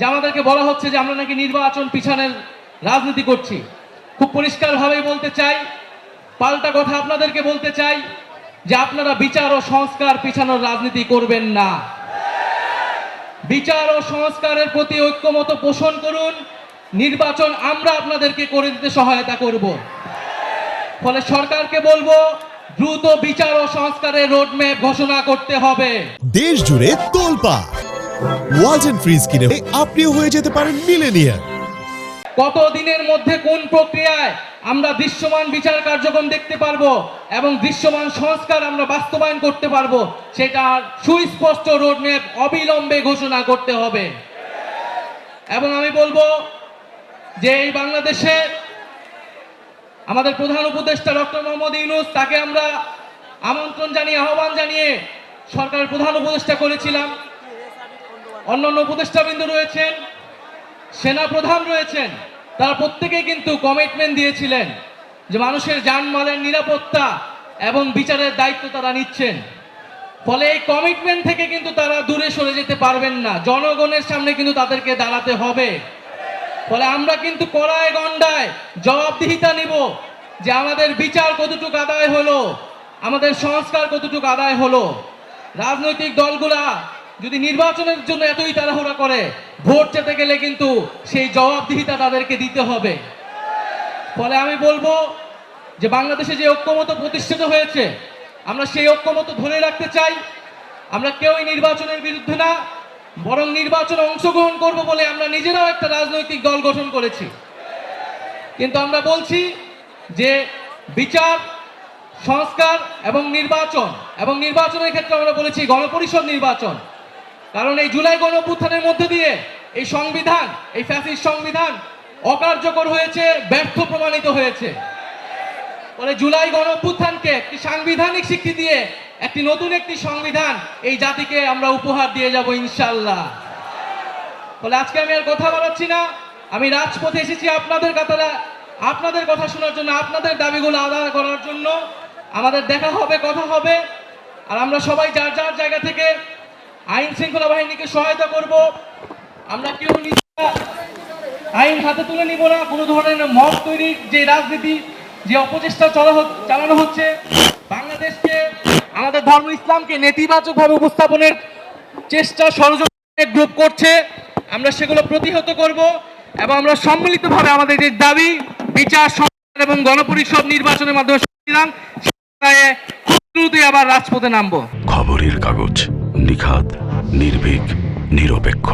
যে আমাদেরকে বলা হচ্ছে যে আমরা নাকি নির্বাচন পিছনের রাজনীতি করছি। খুব পরিষ্কারভাবেই বলতে চাই, পাল্টা কথা আপনাদেরকে বলতে চাই যে আপনারা বিচার ও সংস্কার পিছানোর রাজনীতি করবেন না। বিচার ও সংস্কারের প্রতি ঐক্যমত পোষণ করুন, নির্বাচন আমরা আপনাদেরকে করে দিতে সহায়তা করব। ফলে সরকারকে বলব, দ্রুত বিচার ও সংস্কারের রোডম্যাপ ঘোষণা করতে হবে। দেশ জুড়ে তোলপা ওয়ালটন ফ্রিজ কিনে আপনিও হয়ে যেতে পারেন মিলেনিয়ার কত দিনের মধ্যে কোন প্রক্রিয়ায় আমরা দৃশ্যমান বিচার কার্যক্রম দেখতে পারব এবং দৃশ্যমান সংস্কার আমরা বাস্তবায়ন করতে পারব, সেটার সুস্পষ্ট রোডম্যাপ অবিলম্বে ঘোষণা করতে হবে। এবং আমি বলব যে এই বাংলাদেশে আমাদের প্রধান উপদেষ্টা ডক্টর মোহাম্মদ ইউনুস, তাকে আমরা আমন্ত্রণ জানিয়ে, আহ্বান জানিয়ে সরকারের প্রধান উপদেষ্টা করেছিলাম। অন্যান্য উপদেষ্টাবৃন্দ রয়েছেন সেনা প্রধান রয়েছেন, তারা প্রত্যেকেই কিন্তু কমিটমেন্ট দিয়েছিলেন যে মানুষের যানমালের নিরাপত্তা এবং বিচারের দায়িত্ব তারা নিচ্ছেন। ফলে এই কমিটমেন্ট থেকে কিন্তু তারা দূরে সরে যেতে পারবেন না। জনগণের সামনে কিন্তু তাদেরকে দাঁড়াতে হবে। ফলে আমরা কিন্তু কড়ায় গন্ডায় জবাবদিহিতা নিব যে আমাদের বিচার কতটুকু আদায় হলো, আমাদের সংস্কার কতটুকু আদায় হলো। রাজনৈতিক দলগুলা যদি নির্বাচনের জন্য এতই তাড়াহুড়া করে, ভোট চেতে গেলে কিন্তু সেই জবাবদিহিতা তাদেরকে দিতে হবে। ফলে আমি বলব যে বাংলাদেশে যে ঐক্যমত প্রতিষ্ঠিত হয়েছে, আমরা সেই ঐক্যমত ধরে রাখতে চাই। আমরা কেউই নির্বাচনের বিরুদ্ধে না, বরং নির্বাচনে অংশগ্রহণ করব বলে আমরা নিজেরাও একটা রাজনৈতিক দল গঠন করেছি। কিন্তু আমরা বলছি যে বিচার, সংস্কার এবং নির্বাচন, এবং নির্বাচনের ক্ষেত্রে আমরা বলেছি গণপরিষদ নির্বাচন। কারণ এই জুলাই গণ অভ্যুত্থানের মধ্যে দিয়ে এই সংবিধান, এই ফ্যাসিস্ট সংবিধান অকার্যকর হয়েছে, ব্যর্থ প্রমাণিত হয়েছে। ফলে জুলাই গণ অভ্যুত্থানকে একটি সাংবিধানিক স্বীকৃতি দিয়ে একটি নতুন একটি সংবিধান এই জাতিকে আমরা উপহার দিয়ে যাব ইনশাল্লাহ ফলে আজকে আমি আর কথা বলাচ্ছি না। আমি রাজপথে এসেছি আপনাদের কাতারা আপনাদের কথা শোনার জন্য, আপনাদের দাবিগুলো আদায় করার জন্য। আমাদের দেখা হবে, কথা হবে। আর আমরা সবাই যার যার জায়গা থেকে আইন শৃঙ্খলা বাহিনীকে সহায়তা করব। আমরা কেউ নিজেরা আইন হাতে তুলে নিব না। কোনো ধরনের মত তৈরির যে রাজনীতি, যে অপচেষ্টা চলা চালানো হচ্ছে, বাংলাদেশকে, আমাদের ধর্ম ইসলামকে নেতিবাচকভাবে উপস্থাপনের চেষ্টা ষড়যন্ত্র গ্রুপ করছে। আমরা সেগুলো প্রতিহত করব এবং আমরা সম্মিলিতভাবে আমাদের যে দাবি, বিচার এবং গণপরিষদ নির্বাচনের মাধ্যমে দ্রুতই আবার রাজপথে নামবো। খবরের কাগজ নিখাত নির্ভীক নিরপেক্ষ।